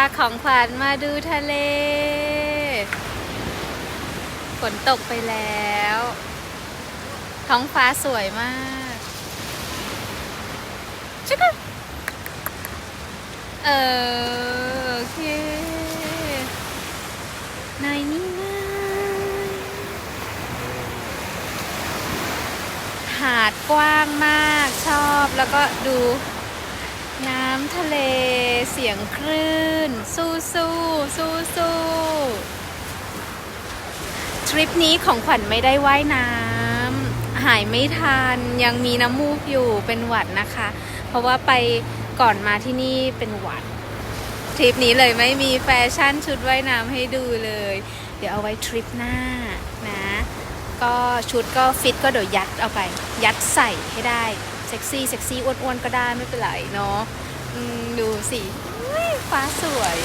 าของขวัญมาดูทะเล ฝนตกไปแล้ว ท้องฟ้าสวยมากชิคกเออโอเคนายนี่นายหาดกว้างมากชอบแล้วก็ดูน้ำทะเล เสียงคลื่น สู้สู้สู้สู้ทริปนี้ของขวัญไม่ได้ว่ายน้ำหายไม่ทันยังมีน้ำมูกอยู่เป็นหวัดนะคะ เพราะว่าไปก่อนมาที่นี่เป็นหวัดทริปนี้เลยไม่มีแฟชั่นชุดว่ายน้ำให้ดูเลย เดี๋ยวเอาไว้ทริปหน้านะ ก็ชุดก็ฟิตก็เดี๋ยวยัดเอาไป ยัดใส่ให้ได้ เซ็กซี่เซ็กซี่อ้วนๆก็ได้ไม่เป็นไรเนาะ ดูสิฟ้าสวย